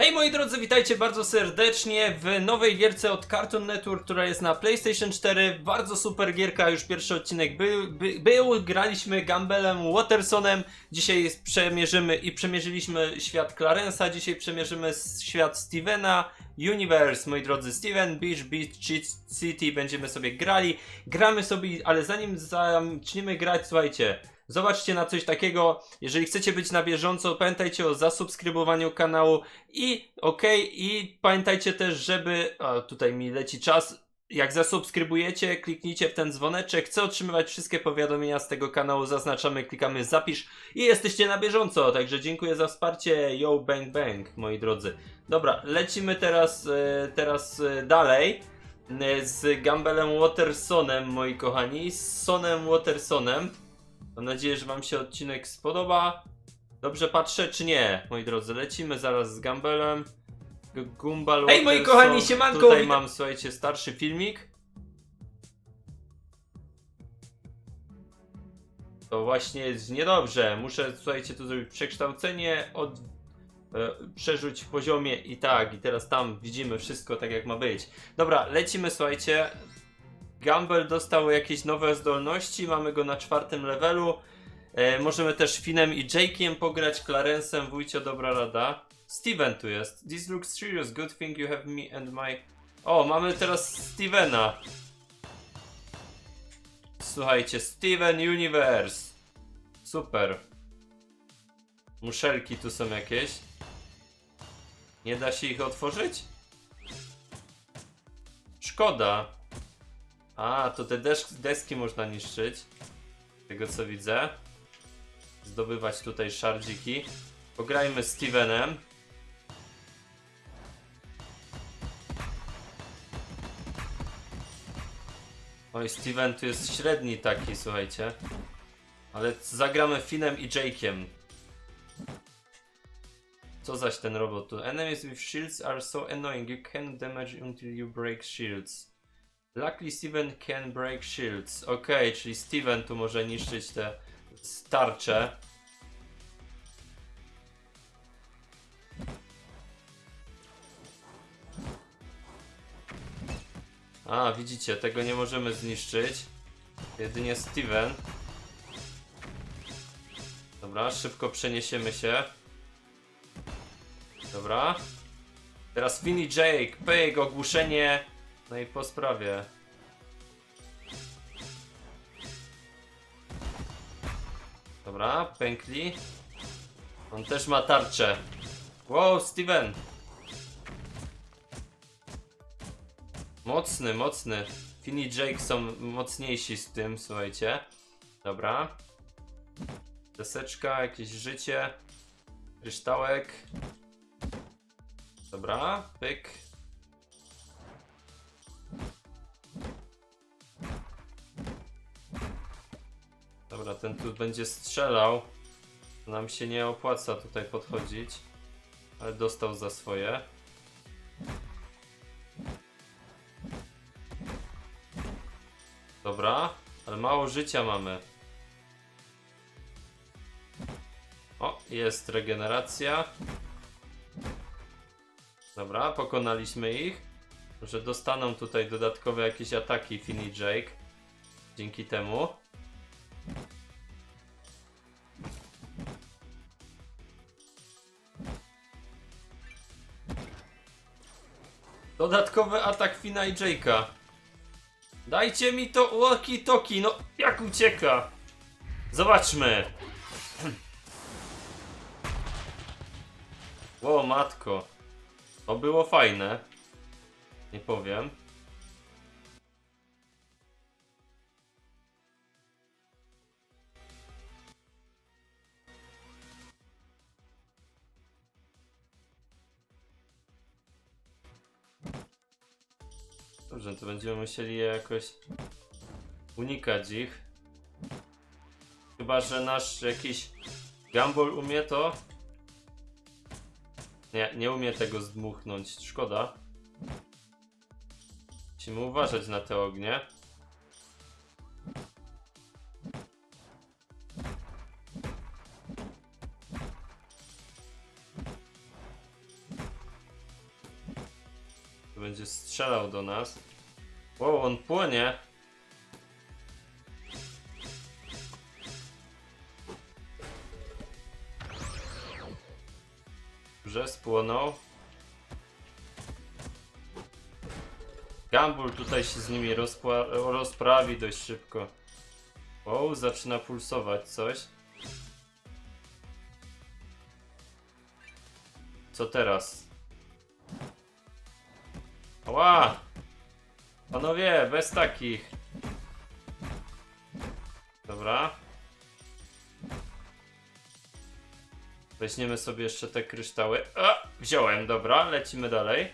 Hej moi drodzy, witajcie bardzo serdecznie w nowej gierce od Cartoon Network, która jest na PlayStation 4. Bardzo super gierka, już pierwszy odcinek był, by, był. graliśmy Gambelem Watersonem. Dzisiaj przemierzymy i przemierzyliśmy świat Clarensa, dzisiaj przemierzymy świat Stevena Universe. Moi drodzy, Steven Beach Beach City będziemy sobie grali. Gramy sobie, ale zanim zaczniemy grać, słuchajcie, Zobaczcie na coś takiego. Jeżeli chcecie być na bieżąco, pamiętajcie o zasubskrybowaniu kanału i okej, i pamiętajcie też, żeby. A tutaj mi leci czas. Jak zasubskrybujecie, kliknijcie w ten dzwoneczek. Chcę otrzymywać wszystkie powiadomienia z tego kanału. Zaznaczamy, klikamy zapisz i jesteście na bieżąco. Także dziękuję za wsparcie. Yo, bang, bang, moi drodzy. Dobra, lecimy teraz, e, teraz e, dalej e, z Gambelem Watersonem, moi kochani. Z Sonem Watersonem. Mam nadzieję, że Wam się odcinek spodoba. Dobrze patrzę, czy nie? Moi drodzy, lecimy zaraz z Gambelem. G- Gumball Hej, moi Waterson. kochani, siemanko, Tutaj mam, słuchajcie, starszy filmik. To właśnie jest niedobrze. Muszę, słuchajcie, tu zrobić przekształcenie, od, e, przerzuć w poziomie i tak. I teraz tam widzimy wszystko tak, jak ma być. Dobra, lecimy, słuchajcie. Gumball dostał jakieś nowe zdolności, mamy go na czwartym levelu. E, możemy też Finem i Jake'iem pograć, Clarence'em, wujcio, dobra rada. Steven tu jest. This looks serious, good thing you have me and my... O, mamy teraz Stevena. Słuchajcie, Steven Universe. Super. Muszelki tu są jakieś. Nie da się ich otworzyć? Szkoda. A, to te desk, deski można niszczyć. Z tego co widzę. Zdobywać tutaj szardziki. Pograjmy z Stevenem. Oj, Steven tu jest średni taki, słuchajcie. Ale zagramy Finem i Jake'iem. Co zaś ten robot tu? Enemies with shields are so annoying, you can damage until you break shields. Luckily Steven can break shields. Okej, czyli Steven tu może niszczyć te starcze. A, widzicie, tego nie możemy zniszczyć. Jedynie Steven. Dobra, szybko przeniesiemy się. Dobra. Teraz Vinny Jake, pyk, ogłuszenie. No i po sprawie. Dobra, pękli. On też ma tarczę. Wow, Steven. Mocny, mocny. Finny i Jake są mocniejsi z tym, słuchajcie. Dobra. Deseczka, jakieś życie. Kryształek. Dobra, pyk. Dobra, ten tu będzie strzelał. Nam się nie opłaca tutaj podchodzić. Ale dostał za swoje. Dobra, ale mało życia mamy. O, jest regeneracja. Dobra, pokonaliśmy ich. Może dostaną tutaj dodatkowe jakieś ataki Finny Jake. Dzięki temu. Dodatkowy atak Fina i Jake'a. Dajcie mi to walkie-talkie, no jak ucieka? Zobaczmy. O matko. To było fajne. Nie powiem. Dobrze, to będziemy musieli je jakoś unikać ich. Chyba, że nasz jakiś Gumball umie to. Nie, nie umie tego zdmuchnąć. Szkoda. Musimy uważać na te ognie. Będzie strzelał do nas. Wow, on płonie. Że spłonął. Gambul tutaj się z nimi rozprawi dość szybko. Wow, zaczyna pulsować coś. Co teraz? Ła! Panowie, bez takich. Dobra. Weźmiemy sobie jeszcze te kryształy. A, wziąłem, dobra, lecimy dalej.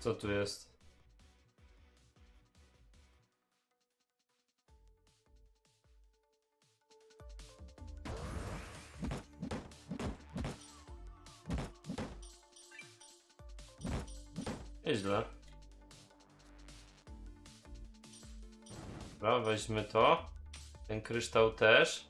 Co tu jest? Nieźle. Dobra, weźmy to. Ten kryształ też.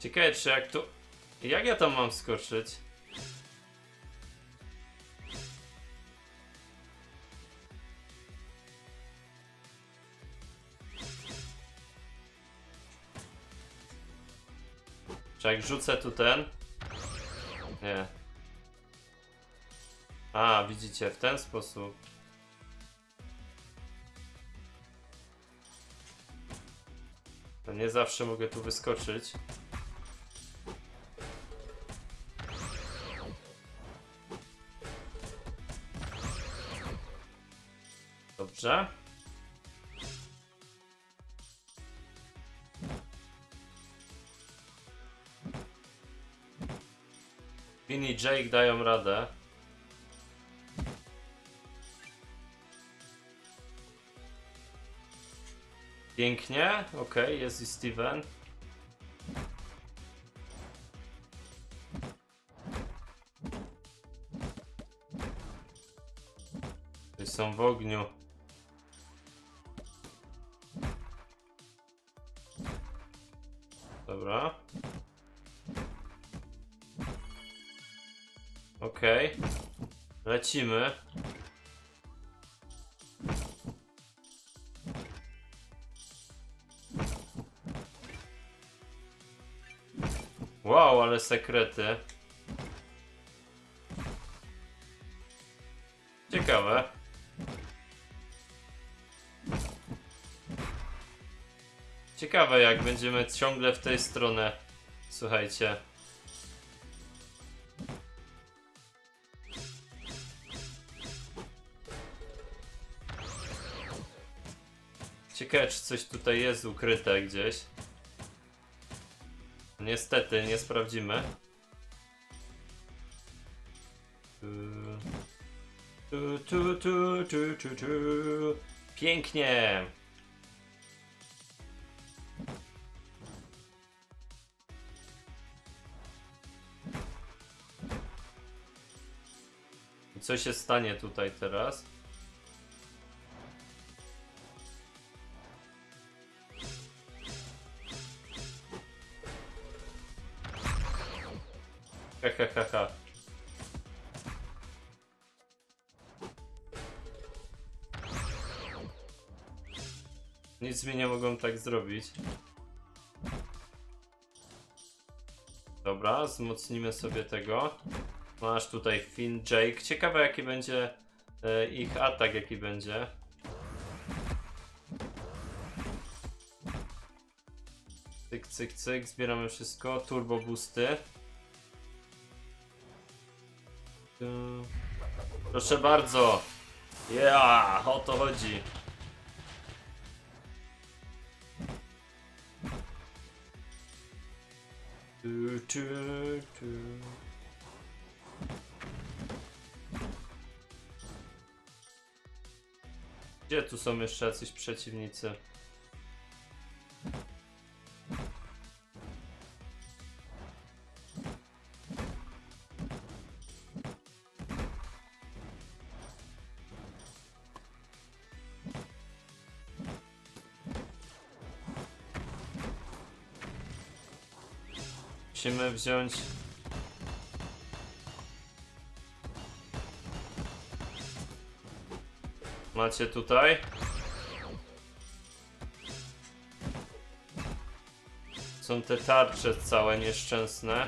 Ciekawe, czy jak tu... Jak ja tam mam skoczyć? Jak rzucę tu ten? Nie. A, widzicie, w ten sposób. To nie zawsze mogę tu wyskoczyć. Dobrze. Finn i Jake dają radę. Pięknie, okej, jest i Steven. Tutaj są w ogniu. Dobra. Okej. Lecimy. Wow, ale sekrety. Ciekawe. Ciekawe jak będziemy ciągle w tej stronę. Słuchajcie. Ciekawe czy coś tutaj jest ukryte gdzieś. Niestety, nie sprawdzimy. Tu, tu, tu, tu, tu, tu. Pięknie! Co się stanie tutaj teraz? Nic mi nie mogą tak zrobić. Dobra, wzmocnimy sobie tego. Masz tutaj Finn, Jake. Ciekawe jaki będzie e, ich atak, jaki będzie. Cyk, cyk, cyk, zbieramy wszystko. Turbo boosty. Tu. Proszę bardzo. Ja, o to chodzi. Tu, tu. Gdzie tu są jeszcze jacyś przeciwnicy? Musimy wziąć... Macie tutaj? Są te tarcze całe nieszczęsne.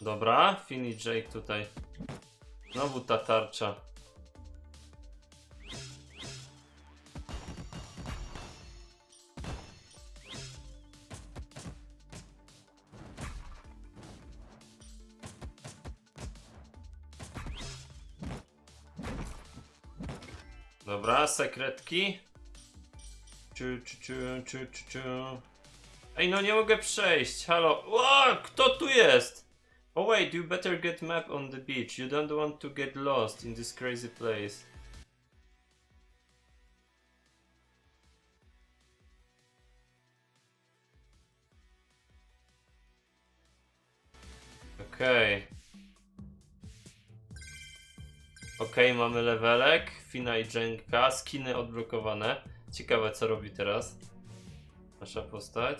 Dobra, Fini Jake tutaj. Znowu ta tarcza. Sekretki. Ciu, ciu, ciu, ciu, ciu, ciu. Ej, no nie mogę przejść. Halo. O, kto tu jest? Oh wait, you better get map on the beach. You don't want to get lost in this crazy place. Okej. Okej, mamy levelek, Fina i Jenka, skiny odblokowane. Ciekawe co robi teraz nasza postać.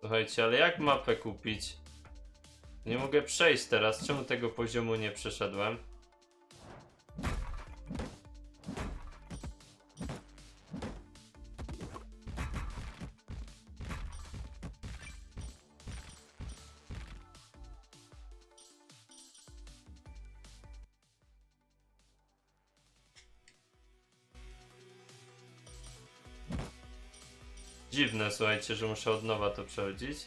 Słuchajcie, ale jak mapę kupić? Nie mogę przejść teraz. Czemu tego poziomu nie przeszedłem? Dziwne, słuchajcie, że muszę od nowa to przechodzić.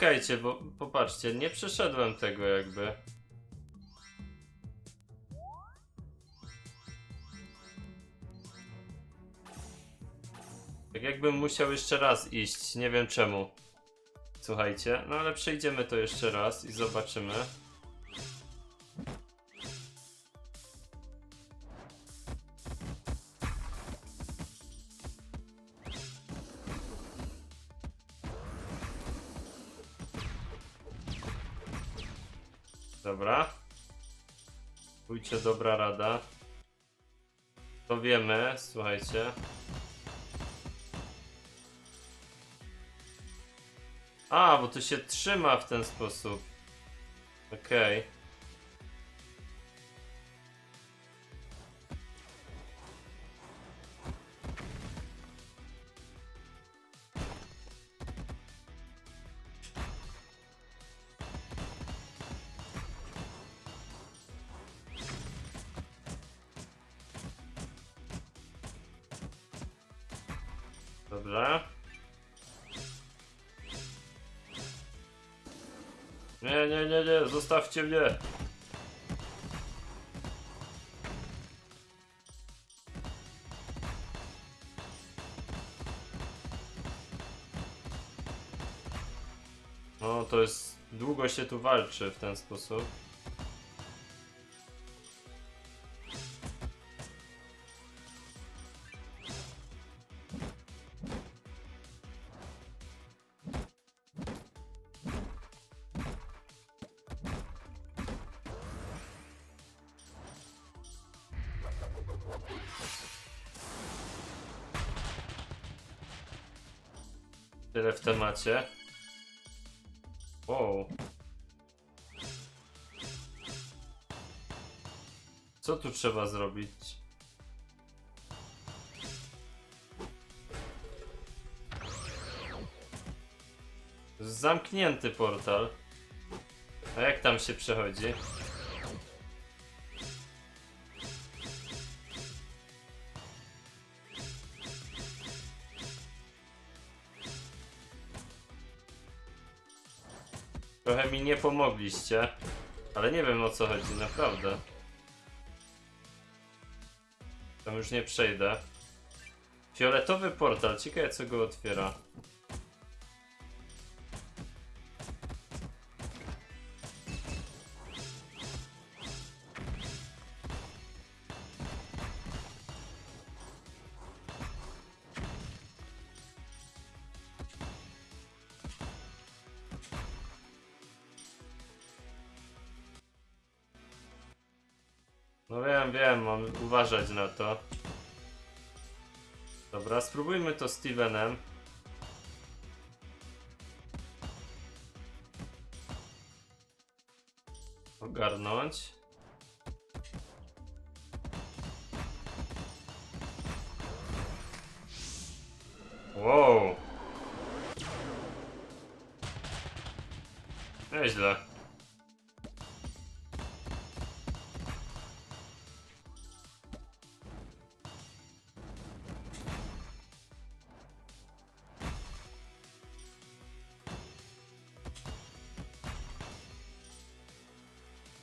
Czekajcie, bo popatrzcie, nie przeszedłem tego jakby. Tak jakbym musiał jeszcze raz iść, nie wiem czemu. Słuchajcie, no ale przejdziemy to jeszcze raz i zobaczymy. Dobra rada. To wiemy, słuchajcie. A, bo to się trzyma w ten sposób. Okej. Dobrze. Zostawcie mnie. No, to jest... Długo się tu walczy w ten sposób. Tyle w temacie. Wow. Co tu trzeba zrobić? Zamknięty portal. A jak tam się przechodzi? Mi nie pomogliście, ale nie wiem o co chodzi, naprawdę. Tam już nie przejdę. Fioletowy portal, ciekawe co go otwiera. Uważać na to. Dobra, spróbujmy to Stevenem. Ogarnąć.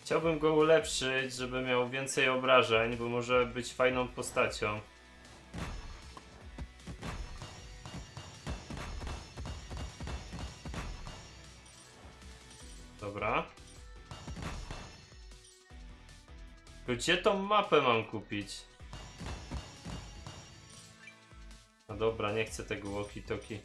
Chciałbym go ulepszyć, żeby miał więcej obrażeń, bo może być fajną postacią. Dobra. Gdzie tą mapę mam kupić? No dobra, nie chcę tego walkie-talkie.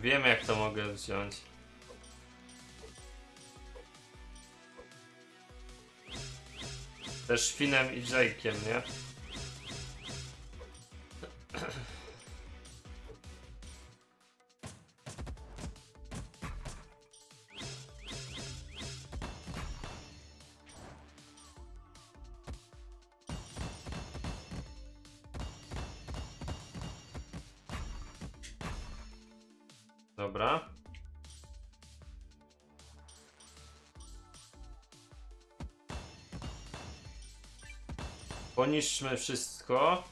Wiem jak to mogę wziąć. Też Finem i Jake'iem, nie? Poniszczmy wszystko.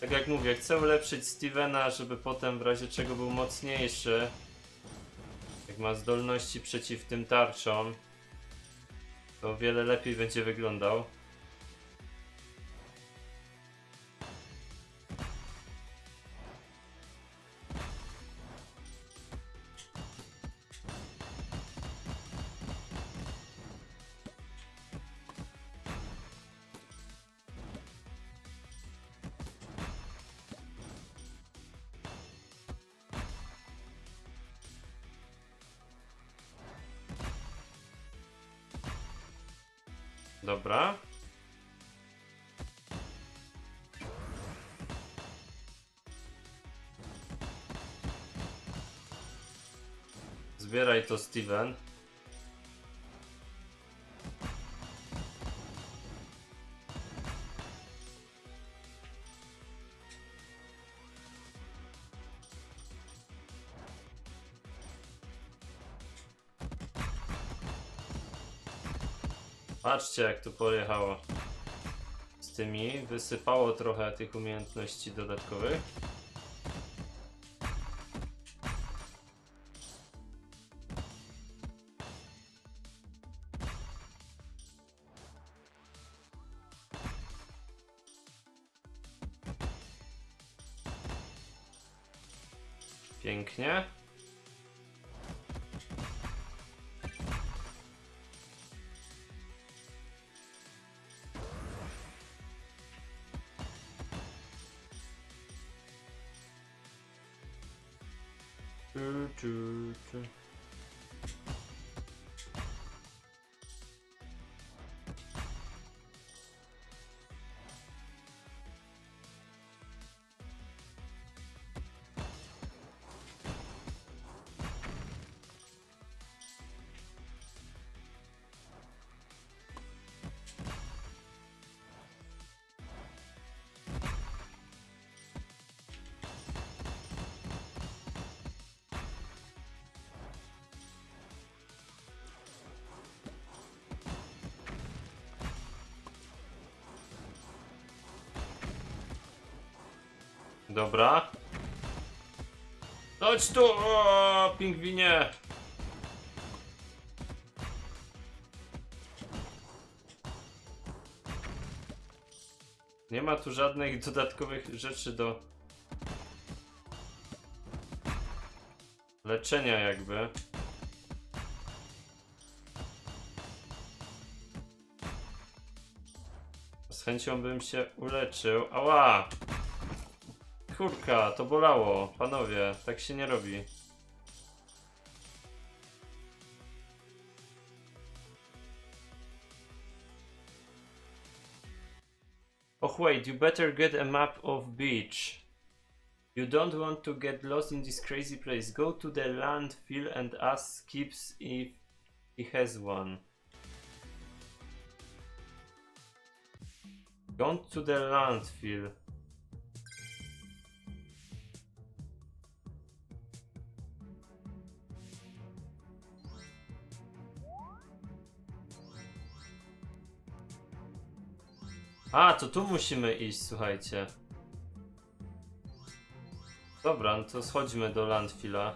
Tak jak mówię, chcę ulepszyć Stevena, żeby potem w razie czego był mocniejszy. Jak ma zdolności przeciw tym tarczom, to o wiele lepiej będzie wyglądał. To, Steven. Patrzcie jak to pojechało. Z tymi wysypało trochę tych umiejętności dodatkowych. Dobra. Chodź tu, o, pingwinie! Nie ma tu żadnych dodatkowych rzeczy do leczenia jakby. Z chęcią bym się uleczył. Ała! Kurka, to bolało. Panowie, tak się nie robi. Oh wait, you better get a map of beach. You don't want to get lost in this crazy place. Go to the landfill and ask Skips if he has one. Go to the landfill. A, to tu musimy iść, słuchajcie. Dobra, no to schodźmy do landfilla.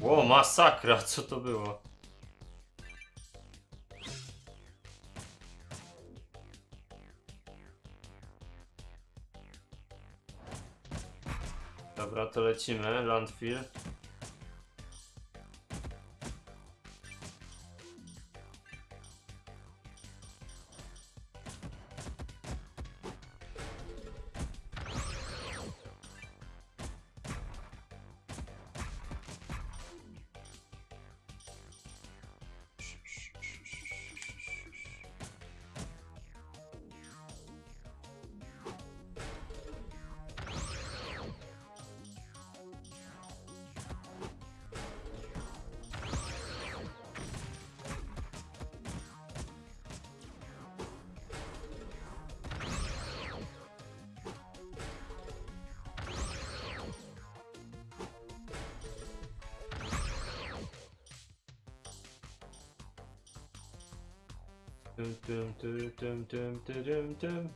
Ło, masakra, co to było? Dobra, to lecimy, landfill. Tum, tum, tum, tum, tum, tum, tum.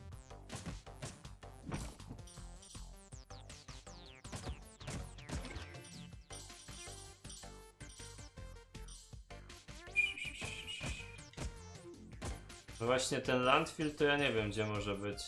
No właśnie ten landfill to ja nie wiem gdzie może być.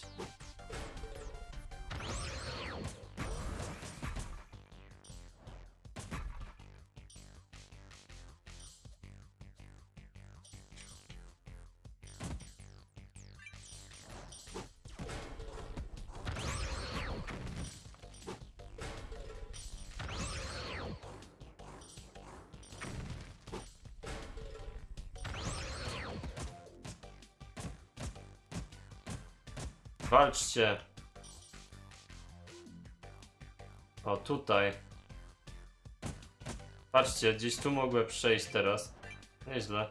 Walczcie. O, tutaj. Patrzcie, gdzieś tu mogłem przejść teraz. Nieźle.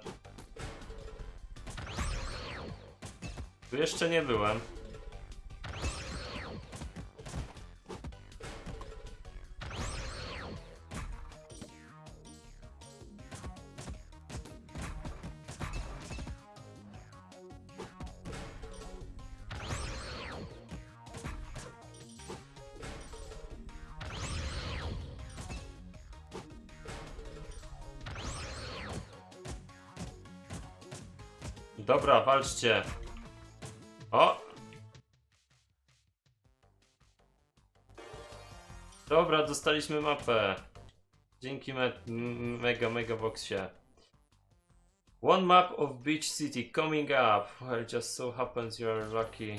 Tu jeszcze nie byłem. Walczcie. O! Dobra, dostaliśmy mapę. Dzięki me mega, mega boxie. One map of Beach City coming up. Well, just so happens you are lucky.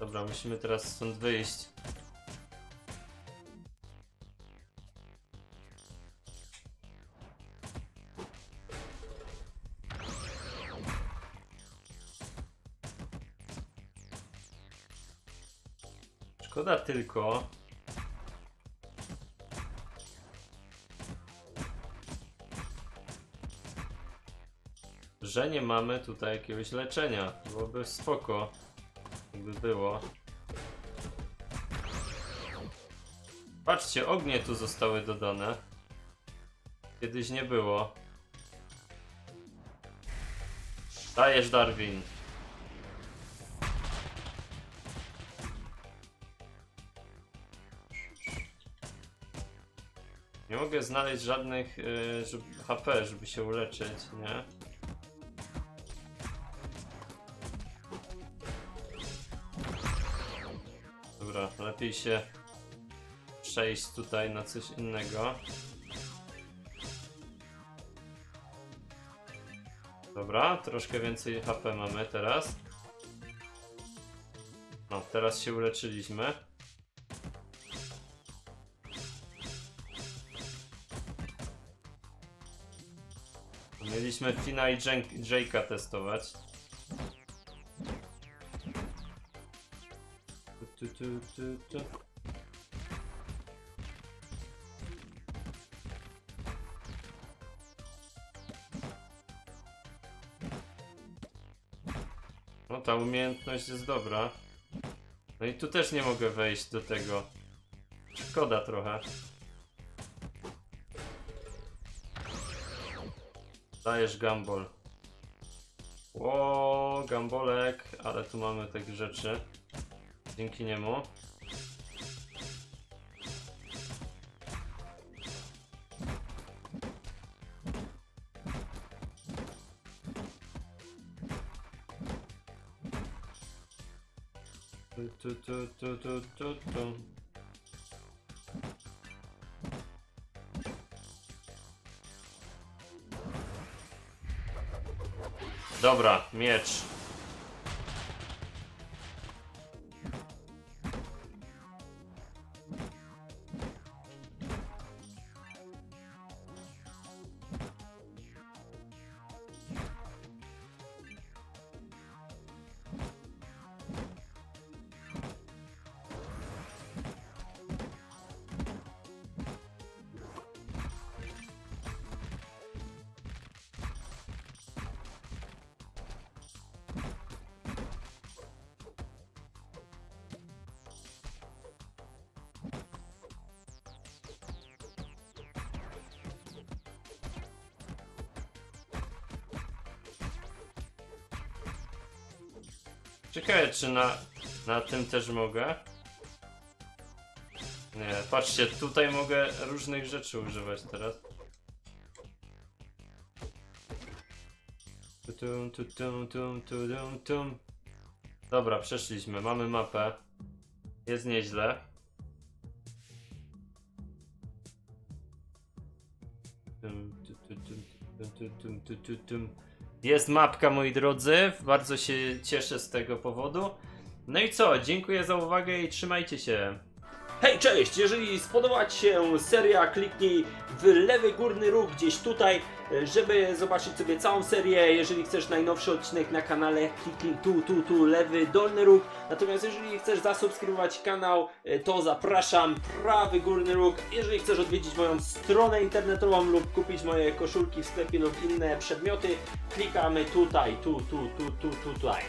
Dobra, musimy teraz stąd wyjść. Tylko. Że nie mamy tutaj jakiegoś leczenia. Byłoby spoko. Jakby by było. Patrzcie, ognie tu zostały dodane. Kiedyś nie było. Dajesz Darwin. Mogę znaleźć żadnych y, żeby, HP, żeby się uleczyć, nie? Dobra, lepiej się przejść tutaj na coś innego. Dobra, troszkę więcej HP mamy teraz. No, teraz się uleczyliśmy. Mieliśmy Fina i Jake'a testować. Tu, tu, tu, tu. No ta umiejętność jest dobra. No i tu też nie mogę wejść do tego. Szkoda trochę. Dajesz gambol. Ło, gambolek, ale tu mamy takie rzeczy. Dzięki niemu. Tu, tu, tu, tu, tu, tu, Dobra, miecz. Ciekawe, czy na, na tym też mogę? Nie, patrzcie, tutaj mogę różnych rzeczy używać teraz. Dobra, przeszliśmy, mamy mapę. Jest nieźle. Tum, tu, tu, tum, tum, tum, tum, tum, tum, tum. Jest mapka, moi drodzy. Bardzo się cieszę z tego powodu. No i co? Dziękuję za uwagę i trzymajcie się. Hej, cześć! Jeżeli spodobała Ci się seria, kliknij w lewy górny róg gdzieś tutaj, żeby zobaczyć sobie całą serię. Jeżeli chcesz najnowszy odcinek na kanale, kliknij tu, tu, tu, lewy dolny róg. Natomiast jeżeli chcesz zasubskrybować kanał, e, to zapraszam, prawy górny róg. Jeżeli chcesz odwiedzić moją stronę internetową lub kupić moje koszulki w sklepie lub inne przedmioty, klikamy tutaj, tu, tu, tu, tu, tu, tutaj.